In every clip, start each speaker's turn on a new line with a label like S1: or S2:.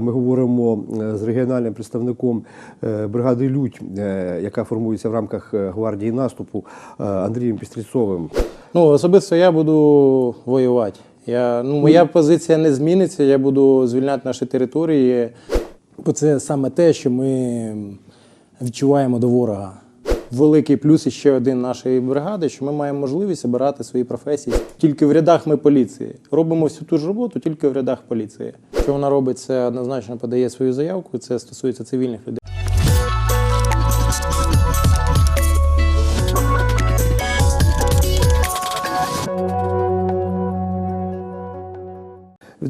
S1: Ми говоримо е, з регіональним представником е, бригади Людь, е, яка формується в рамках гвардії наступу Андрієм Пістріцовим.
S2: Ну, особисто я буду воювати. Я, ну, моя позиція не зміниться, я буду звільняти наші території. Бо це саме те, що ми відчуваємо до ворога. Великий плюс і ще один нашої бригади, що ми маємо можливість обирати свої професії тільки в рядах ми поліції. Робимо всю ту ж роботу тільки в рядах поліції. Що вона робить, це однозначно подає свою заявку. Це стосується цивільних людей.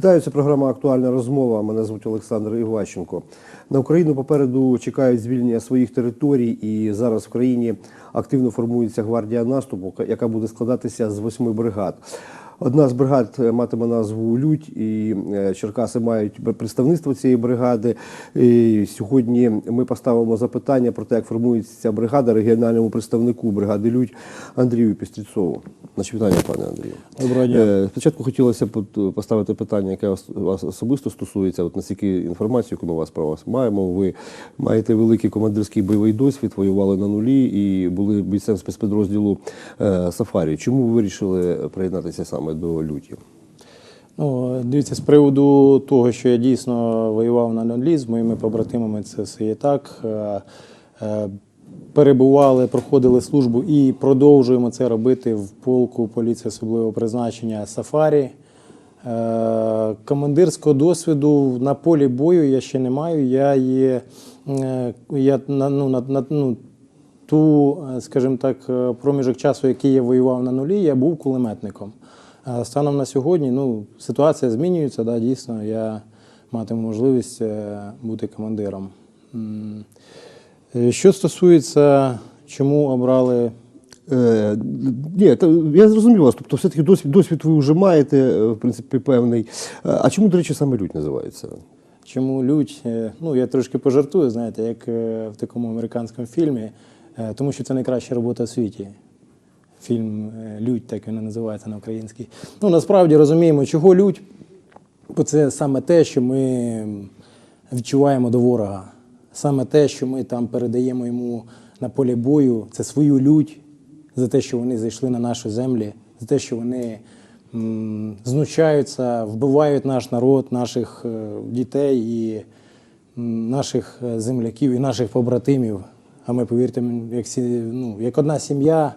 S1: Вітаю, це програма Актуальна розмова. Мене звуть Олександр Іващенко. На Україну попереду чекають звільнення своїх територій, і зараз в країні активно формується гвардія наступу, яка буде складатися з восьми бригад. Одна з бригад е, матиме назву Людь, і е, Черкаси мають представництво цієї бригади. І сьогодні ми поставимо запитання про те, як формується ця бригада регіональному представнику бригади Людь Андрію Пістріцову. Наші вітання, пане Андрію.
S2: Доброго дня.
S1: Е, Спочатку хотілося б поставити питання, яке вас, особисто стосується. От наскільки інформацію, яку ми вас про вас маємо. Ви маєте великий командирський бойовий досвід, воювали на нулі і були бійцем спецпідрозділу Сафарі. Чому ви вирішили приєднатися саме до люті?
S2: Ну, дивіться, з приводу того, що я дійсно воював на нулі з моїми побратимами, це все є так. Е, е, Перебували, проходили службу і продовжуємо це робити в полку поліції особливого призначення Сафарі. Е, Командирського досвіду на полі бою я ще не маю. Я є я ну, на, на, ну, ту, скажімо так, проміжок часу, який я воював на нулі, я був кулеметником. Станом на сьогодні ну, ситуація змінюється, да, дійсно, я матиму можливість е, бути командиром. Е, Що стосується, чому обрали
S1: Е, ні, та я зрозумів вас. Тобто, все-таки досвід, досвід ви вже маєте, е, в принципі, певний. А чому, до речі, саме лють називається?
S2: Чому лють? Е, Ну, я трошки пожартую, знаєте, як в такому американському фільмі, тому що це найкраща робота в світі. Фільм е, Лють, так він називається на українській. Ну, насправді розуміємо, чого лють, бо це саме те, що ми відчуваємо до ворога. Саме те, що ми там передаємо йому на полі бою, це свою лють за те, що вони зайшли на наші землі, за те, що вони м, знущаються, вбивають наш народ, наших е, дітей і м, наших е, земляків і наших побратимів. А ми, повірте, як, сі- ну, як одна сім'я,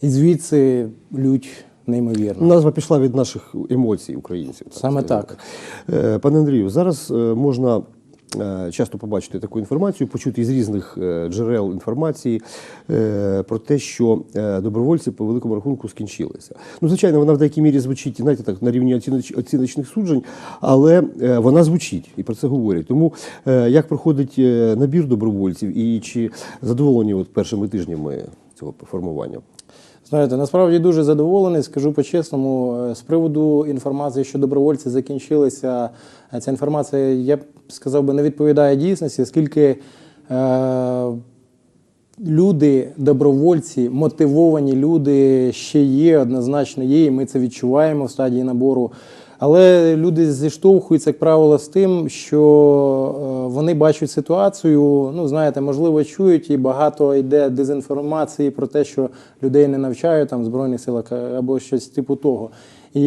S2: і звідси лють неймовірно.
S1: Назва пішла від наших емоцій українців.
S2: Саме так.
S1: Е, Пане Андрію, зараз е, можна е, часто побачити таку інформацію, почути з різних джерел інформації про те, що добровольці по великому рахунку скінчилися. Ну, звичайно, вона в деякій мірі звучить, знаєте, так на рівні оціночних суджень, але вона звучить і про це говорять. Тому як проходить набір добровольців і чи задоволені от першими тижнями цього формування?
S2: Знаєте, насправді дуже задоволений, скажу по-чесному. Е, З приводу інформації, що добровольці закінчилися, е, ця інформація, я б сказав би, не відповідає дійсності, оскільки е, люди, добровольці, мотивовані люди ще є, однозначно є, і ми це відчуваємо в стадії набору. Але люди зіштовхуються, як правило, з тим, що е, вони бачать ситуацію, ну знаєте, можливо, чують, і багато йде дезінформації про те, що людей не навчають там в Збройних силах або щось типу того. І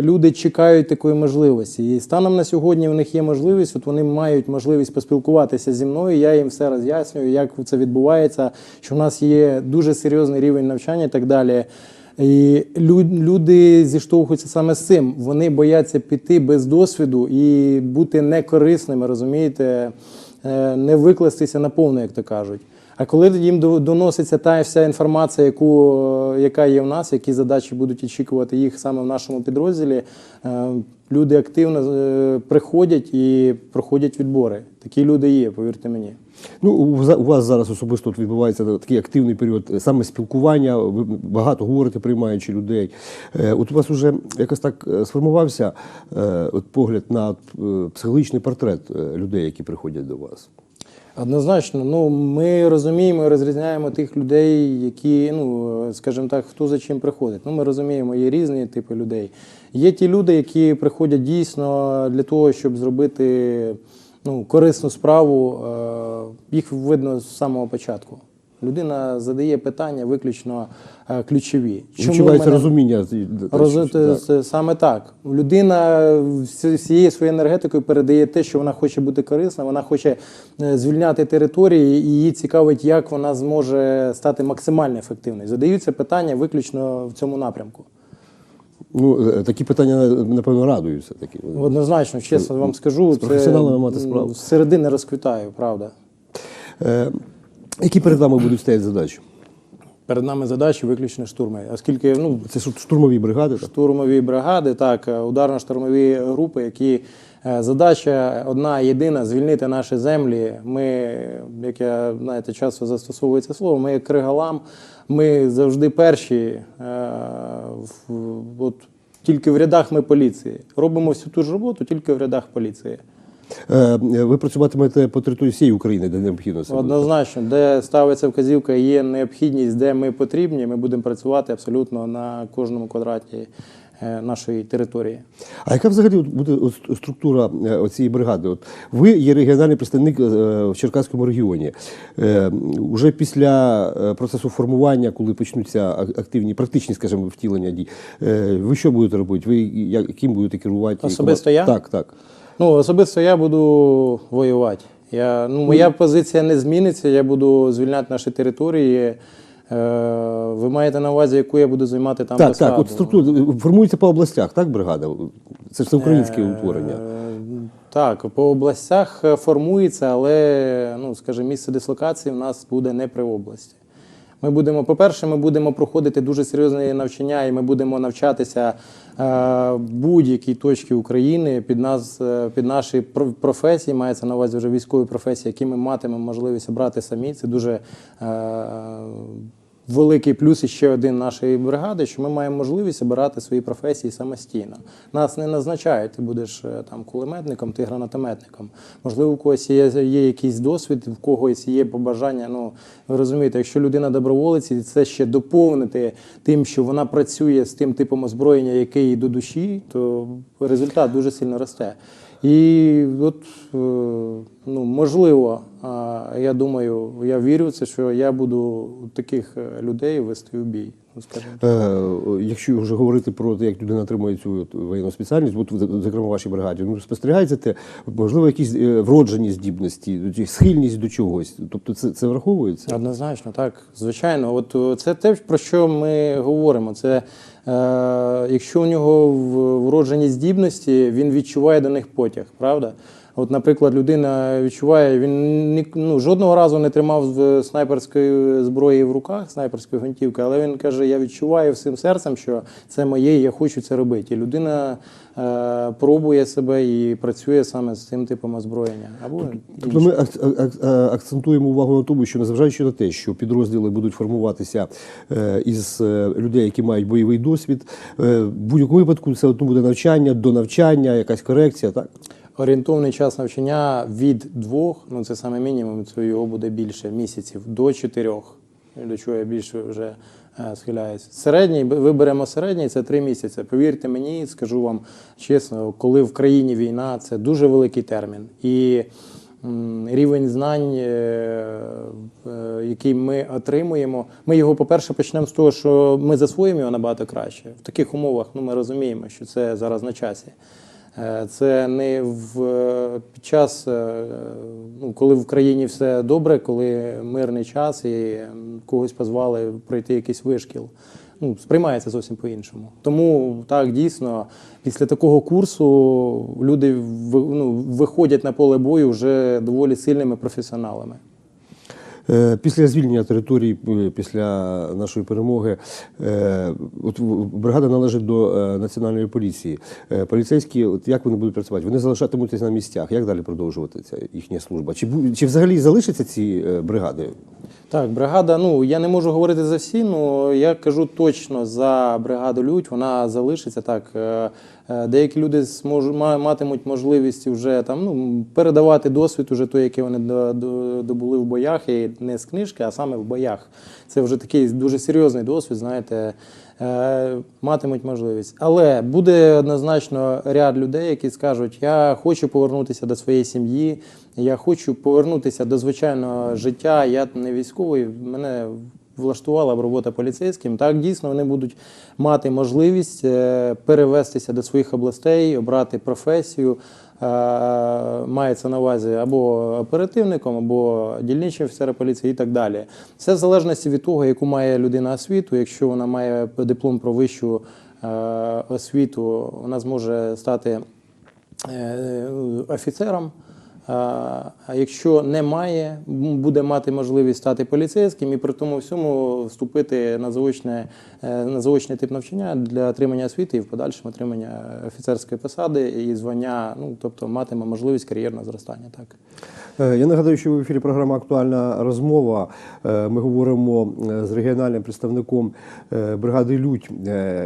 S2: люди чекають такої можливості. І станом на сьогодні в них є можливість, от вони мають можливість поспілкуватися зі мною. Я їм все роз'яснюю, як це відбувається, що в нас є дуже серйозний рівень навчання і так далі. І лю- люди зіштовхуються саме з цим. Вони бояться піти без досвіду і бути некорисними, розумієте, Е, не викластися на повну, як то кажуть. А коли їм до- доноситься та вся інформація, яку, е, яка є в нас, які задачі будуть очікувати їх саме в нашому підрозділі, е, люди активно е, приходять і проходять відбори. Такі люди є, повірте мені.
S1: Ну, у вас зараз особисто тут відбувається такий активний період саме спілкування. Ви багато говорите, приймаючи людей. От у вас вже якось так сформувався от погляд на психологічний портрет людей, які приходять до вас.
S2: Однозначно, ну ми розуміємо і розрізняємо тих людей, які, ну скажімо так, хто за чим приходить. Ну, ми розуміємо, є різні типи людей. Є ті люди, які приходять дійсно для того, щоб зробити ну, корисну справу. Е, Їх видно з самого початку. Людина задає питання виключно е, ключові.
S1: Відчувається розуміння.
S2: Розумієте,
S1: Так.
S2: саме так. Людина всією своєю енергетикою передає те, що вона хоче бути корисна, вона хоче е, звільняти території, і її цікавить, як вона зможе стати максимально ефективною. Задаються питання виключно в цьому напрямку.
S1: Ну, е, такі питання, напевно, радуються. Такі.
S2: Однозначно, чесно вам скажу,
S1: з професіоналами мати справу.
S2: середини розквітаю, правда.
S1: Е, які перед вами будуть стояти задачі?
S2: Перед нами задачі виключно штурми. Оскільки ну,
S1: Це штурмові бригади. Так?
S2: штурмові бригади, так, е, ударно-штурмові групи, які е, задача одна єдина звільнити наші землі. Ми, як я знаєте, часто застосовую це слово, ми як кригалам, ми завжди перші. е, От тільки в рядах ми поліції. Робимо всю ту ж роботу тільки в рядах поліції.
S1: Е, ви працюватимете по території всієї України, де необхідно це. буде.
S2: Однозначно, де ставиться вказівка, є необхідність, де ми потрібні, ми будемо працювати абсолютно на кожному квадраті е, нашої території.
S1: А яка взагалі буде структура е, цієї бригади? От ви є регіональний представник в Черкаському регіоні. Уже після процесу формування, коли почнуться активні, практичні, скажімо, втілення дій, ви що будете робити? Ви яким будете керувати?
S2: Особисто я?
S1: Так, так.
S2: Ну, особисто я буду воювати. Я, ну, моя позиція не зміниться, я буду звільняти наші території. Е, ви маєте на увазі, яку я буду займати там
S1: Так,
S2: посаду?
S1: так. От структура формується по областях, так, бригада? Це ж це українське утворення.
S2: Е, Так, по областях е, формується, але, ну, скажімо, місце дислокації в нас буде не при області. Ми будемо, по-перше, ми будемо проходити дуже серйозні навчання, і ми будемо навчатися е, будь-якій точці України під нас, е, під наші про- професії, мається на увазі вже військові професії, які ми матимемо можливість обрати самі. Це дуже е, великий плюс і ще один нашої бригади, що ми маємо можливість обирати свої професії самостійно. Нас не назначають, ти будеш е, там кулеметником, ти гранатометником. Можливо, у когось є, є якийсь досвід, в когось є побажання. Ну ви розумієте, якщо людина доброволець, і це ще доповнити тим, що вона працює з тим типом озброєння, яке їй до душі, то результат дуже сильно росте. І от е, ну можливо, я думаю, я вірю в це, що я буду таких е, людей вести в бій. Ну, скажімо.
S1: Е, Якщо вже говорити про те, як людина отримує цю воєнну спеціальність, от, зокрема в вашій бригаді, ну спостерігаєте, те, можливо, якісь вроджені здібності, схильність до чогось. Тобто це, це враховується?
S2: Однозначно, так. Звичайно, от це те, про що ми говоримо. Це якщо у нього вроджені здібності, він відчуває до них потяг, правда? От, наприклад, людина відчуває, він ні, ну, жодного разу не тримав з- снайперської зброї в руках, снайперської гвинтівки, але він каже: я відчуваю всім серцем, що це моє, і я хочу це робити. І людина е, пробує себе і працює саме з цим типом озброєння. Або
S1: Тобто ми ак- ак- ак- е, акцентуємо увагу на тому, що незважаючи на те, що підрозділи будуть формуватися е, із е, людей, які мають бойовий досвід, е, в будь-якому випадку це одно буде навчання, до навчання, якась корекція, так?
S2: Орієнтовний час навчання від двох, ну це саме мінімум, це його буде більше місяців, до чотирьох. До чого я більше вже е, схиляюся. Середній, виберемо середній, це три місяці. Повірте мені, скажу вам чесно, коли в країні війна, це дуже великий термін. І рівень знань, е, е, який ми отримуємо, ми його, по-перше, почнемо з того, що ми засвоїмо його набагато краще. В таких умовах ну, ми розуміємо, що це зараз на часі. Е, Це не в під час, е, ну, коли в країні все добре, коли мирний час і когось позвали пройти якийсь вишкіл. Ну, сприймається зовсім по-іншому. Тому так дійсно, після такого курсу люди ну, виходять на поле бою вже доволі сильними професіоналами.
S1: Е, Після звільнення територій, е, після нашої перемоги, е, от бригада належить до національної поліції. Поліцейські, от як вони будуть працювати? Вони залишатимуться на місцях. Як далі продовжувати ця їхня служба? Чи, чи взагалі залишаться ці бригади?
S2: Так, бригада, ну я не можу говорити за всі, але я кажу точно за бригаду Людь, вона залишиться так. Е, Деякі люди матимуть можливість вже там ну, передавати досвід, уже той, який вони до- до- добули в боях, і не з книжки, а саме в боях. Це вже такий дуже серйозний досвід, знаєте, е, матимуть можливість. Але буде однозначно ряд людей, які скажуть: я хочу повернутися до своєї сім'ї, я хочу повернутися до звичайного життя. Я не військовий, мене влаштувала б робота поліцейським. Так, дійсно, вони будуть мати можливість е, перевестися до своїх областей, обрати професію. е, Мається на увазі або оперативником, або дільничим офіцером поліції і так далі. Це в залежності від того, яку має людина освіту. Якщо вона має диплом про вищу е, освіту, вона зможе стати офіцером. А якщо немає, буде мати можливість стати поліцейським і при тому всьому вступити на заочне, е, на заочний тип навчання для отримання освіти і в подальшому отримання офіцерської посади і звання, ну тобто матиме можливість кар'єрного зростання. Так.
S1: Е, Я нагадаю, що в ефірі програма Актуальна розмова. Е, Ми говоримо з регіональним представником бригади Людь,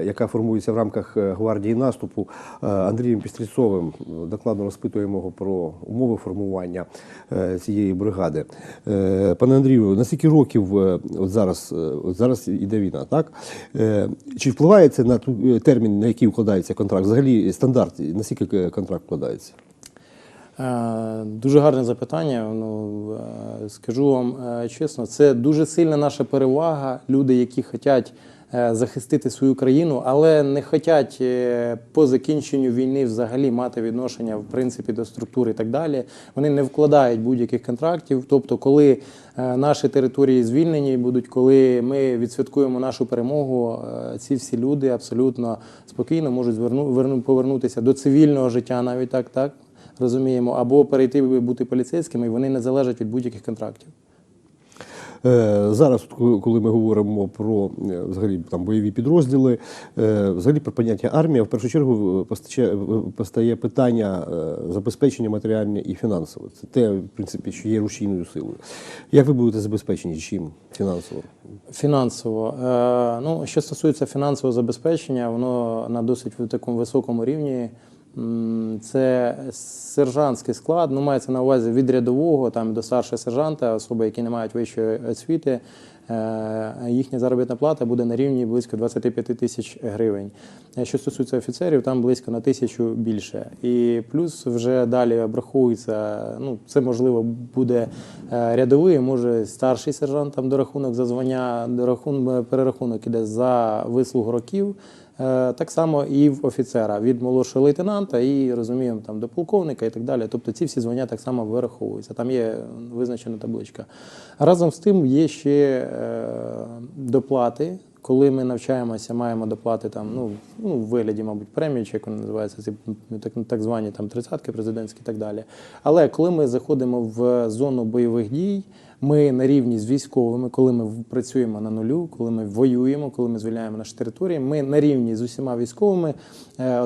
S1: яка формується в рамках гвардії наступу Андрієм Пістріцовим. Докладно розпитуємо його про умови формування е, цієї бригади. Е, Пане Андрію, на скільки років е, зараз, зараз іде війна, так? Чи впливає це на термін, на який укладається контракт? Взагалі стандарт, на скільки е, контракт вкладається?
S2: Дуже гарне запитання. Ну, скажу вам чесно, це дуже сильна наша перевага. Люди, які хочуть захистити свою країну, але не хочуть е, по закінченню війни взагалі мати відношення в принципі до структури і так далі. Вони не вкладають будь-яких контрактів. Тобто, коли е, наші території звільнені будуть, коли ми відсвяткуємо нашу перемогу, е, ці всі люди абсолютно спокійно можуть зверну, повернутися до цивільного життя, навіть так, так розуміємо, або перейти бути поліцейськими, і вони не залежать від будь-яких контрактів.
S1: Е, Зараз, коли- ми говоримо про е, взагалі там бойові підрозділи, е, взагалі про поняття армія, в першу чергу постає питання забезпечення матеріальне і фінансове. Це те, в принципі, що є рушійною силою. Як ви будете забезпечені чим фінансово?
S2: Фінансово. Ну, що стосується фінансового забезпечення, воно на досить такому високому рівні. Це сержантський склад, ну мається на увазі від рядового там до старшого сержанта, особи, які не мають вищої освіти. е, Їхня заробітна плата буде на рівні близько 25 тисяч гривень. Е, Що стосується офіцерів, там близько на тисячу більше. І плюс вже далі обраховується, ну це можливо буде е, рядовий, може старший сержант там дорахунок за звання, дорахун, перерахунок іде за вислугу років. Е, Так само і в офіцера від молодшого лейтенанта і розуміємо там до полковника і так далі. Тобто ці всі звання так само вираховуються. Там є визначена табличка. Разом з тим є ще е, доплати. Коли ми навчаємося, маємо доплати там, ну, ну в вигляді, мабуть, премії, чи як вони називаються, ці ну, так, так звані там тридцятки президентські і так далі. Але коли ми заходимо в зону бойових дій, ми на рівні з військовими, коли ми працюємо на нулю, коли ми воюємо, коли ми звільняємо наші території, ми на рівні з усіма військовими е,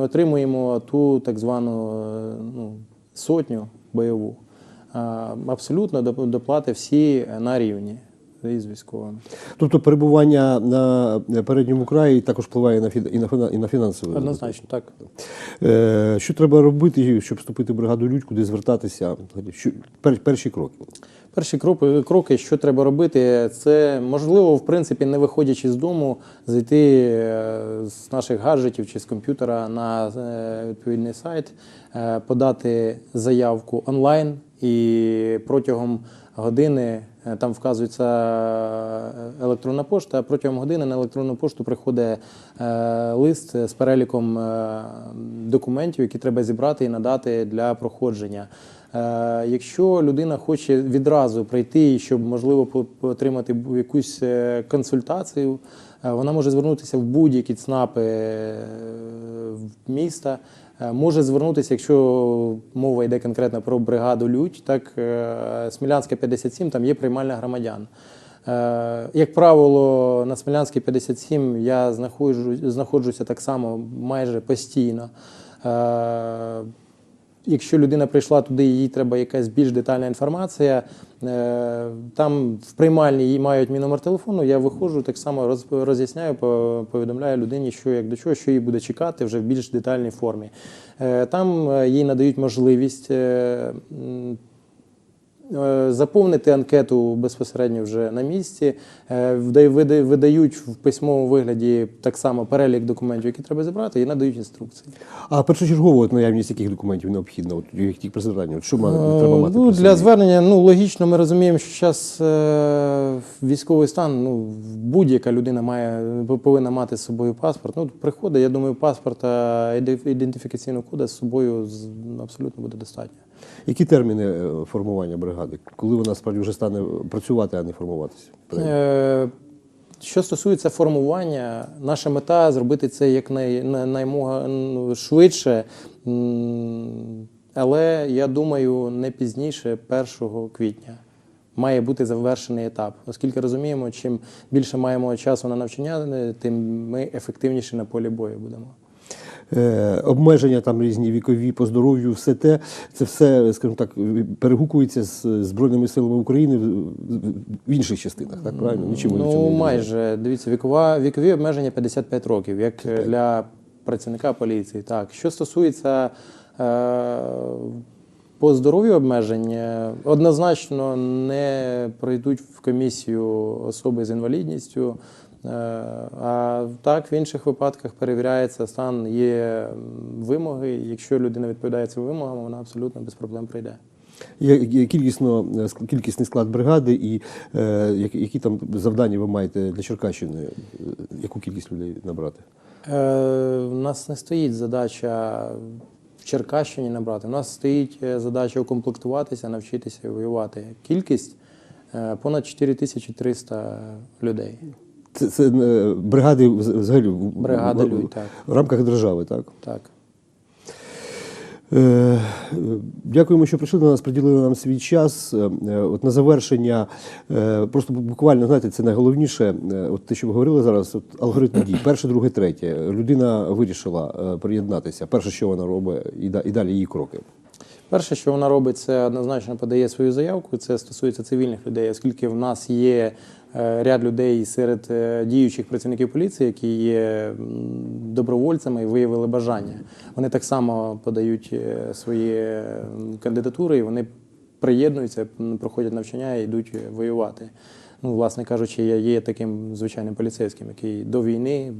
S2: отримуємо, ту так звану е, ну, сотню бойову. Е, Абсолютно доп- доплати всі на рівні із військовими.
S1: Тобто перебування на передньому краї також впливає на фі- і на і на фінансове.
S2: Однозначно, так.
S1: Е, Що треба робити, щоб вступити в бригаду людь, куди звертатися? Що, пер- перші кроки.
S2: Перші кроки, кроки, що треба робити, це можливо, в принципі, не виходячи з дому, зайти е, з наших гаджетів чи з комп'ютера на е, відповідний сайт, е, подати заявку онлайн і протягом години е, там вказується е, електронна пошта. Протягом години на електронну пошту приходить е, лист з переліком документів, які треба зібрати і надати для проходження. Якщо людина хоче відразу прийти, щоб можливо отримати якусь консультацію, вона може звернутися в будь-які ЦНАПи міста. Е, може звернутися, якщо мова йде конкретно про бригаду Людь, так е, Смілянська 57, там є приймальна громадян. Е, Як правило, на Смілянській 57 я знаходжуся так само майже постійно. Якщо людина прийшла туди, їй треба якась більш детальна інформація. е, Там в приймальні їй мають мій номер телефону. Я виходжу, так само роз- роз'ясняю, повідомляю людині, що як до чого, що їй буде чекати вже в більш детальній формі. Е, Там е, їй надають можливість. Е, Е, Заповнити анкету безпосередньо вже на місці, Е, видають в письмовому вигляді так само перелік документів, які треба зібрати, і надають інструкції.
S1: А першочергово от наявність яких документів необхідна? От як тільки? От що ма- треба мати?
S2: Ну, для звернення, ну логічно, ми розуміємо, що зараз е, військовий стан, ну будь-яка людина має повинна мати з собою паспорт. Ну, приходить, я думаю, паспорта іде- ідентифікаційного кода з собою абсолютно буде достатньо.
S1: Які терміни е, формування бригади? Коли вона справді вже стане працювати, а не формуватися?
S2: Е, Що стосується формування, наша мета зробити це як най, най, наймога ну, швидше, але я думаю, не пізніше 1 квітня. Має бути завершений етап, оскільки розуміємо, чим більше маємо часу на навчання, тим ми ефективніше на полі бою будемо.
S1: Е, обмеження там різні вікові по здоров'ю, все те, це все, скажімо так, перегукується з Збройними силами України в, інших частинах, так правильно? Цьому
S2: Ну,
S1: відрізняєте.
S2: майже. Дивіться, вікова, вікові обмеження 55 років, як для працівника поліції. Так. Що стосується е, по здоров'ю обмеження, однозначно не пройдуть в комісію особи з інвалідністю. Е, А так, в інших випадках перевіряється стан, є вимоги. Якщо людина відповідає цим вимогам, вона абсолютно без проблем прийде.
S1: Є- Кількісно, е, кількісний склад бригади і е, які, там завдання ви маєте для Черкащини, е, яку кількість людей набрати?
S2: Е, У нас не стоїть задача в Черкащині набрати. У нас стоїть задача укомплектуватися, навчитися воювати. Кількість понад 4300 людей.
S1: Це, це е, бригади взагалі в-
S2: Бригада
S1: в,
S2: «Людь», так.
S1: в рамках держави, так?
S2: Так.
S1: Е, Дякуємо, що прийшли до нас, приділили нам свій час. Е, е, От на завершення, е, просто буквально, знаєте, це найголовніше, е, от те, що ви говорили зараз, от алгоритм дій, перше, друге, третє. Людина вирішила е, приєднатися. Перше, що вона робить, і і далі її кроки.
S2: Перше, що вона робить, це однозначно подає свою заявку. Це стосується цивільних людей, оскільки в нас є ряд людей серед е, діючих працівників поліції, які є добровольцями і виявили бажання. Вони так само подають е, свої кандидатури, і вони приєднуються, проходять навчання і йдуть воювати. Ну, власне кажучи, я є таким звичайним поліцейським, який до війни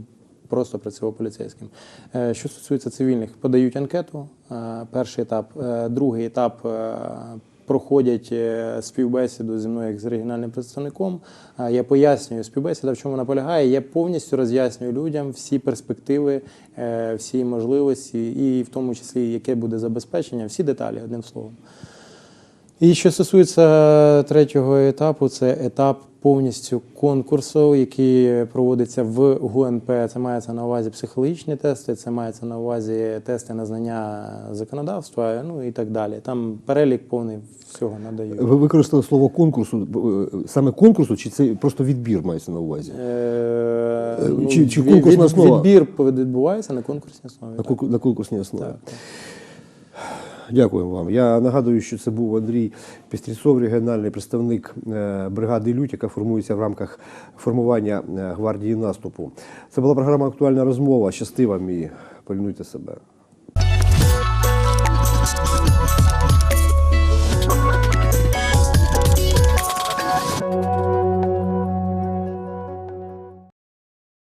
S2: просто працював поліцейським. Е, Що стосується цивільних, подають анкету. е, Перший етап, Е, другий етап. Проходять е, співбесіду зі мною як з регіональним представником. Е, Я пояснюю співбесіда, в чому вона полягає. Я повністю роз'яснюю людям всі перспективи, е, всі можливості, і в тому числі яке буде забезпечення, всі деталі, одним словом. І що стосується третього етапу, це етап повністю конкурсу, який проводиться в ГУНП. Це мається на увазі психологічні тести, це мається на увазі тести на знання законодавства, ну і так далі. Там перелік повний всього надають.
S1: Ви використали слово конкурсу, е, саме конкурсу, чи це просто відбір мається на увазі?
S2: Е, ну,
S1: чи- чи конкурсна
S2: від-
S1: основа?
S2: Відбір відбувається на конкурсній основі.
S1: На,
S2: так.
S1: на конкурсній основі.
S2: Так,
S1: Дякую вам. Я нагадую, що це був Андрій Пістріцов, регіональний представник е, бригади Лють, яка формується в рамках формування е, гвардії наступу. Це була програма Актуальна розмова. Щасти вам і пильнуйте себе.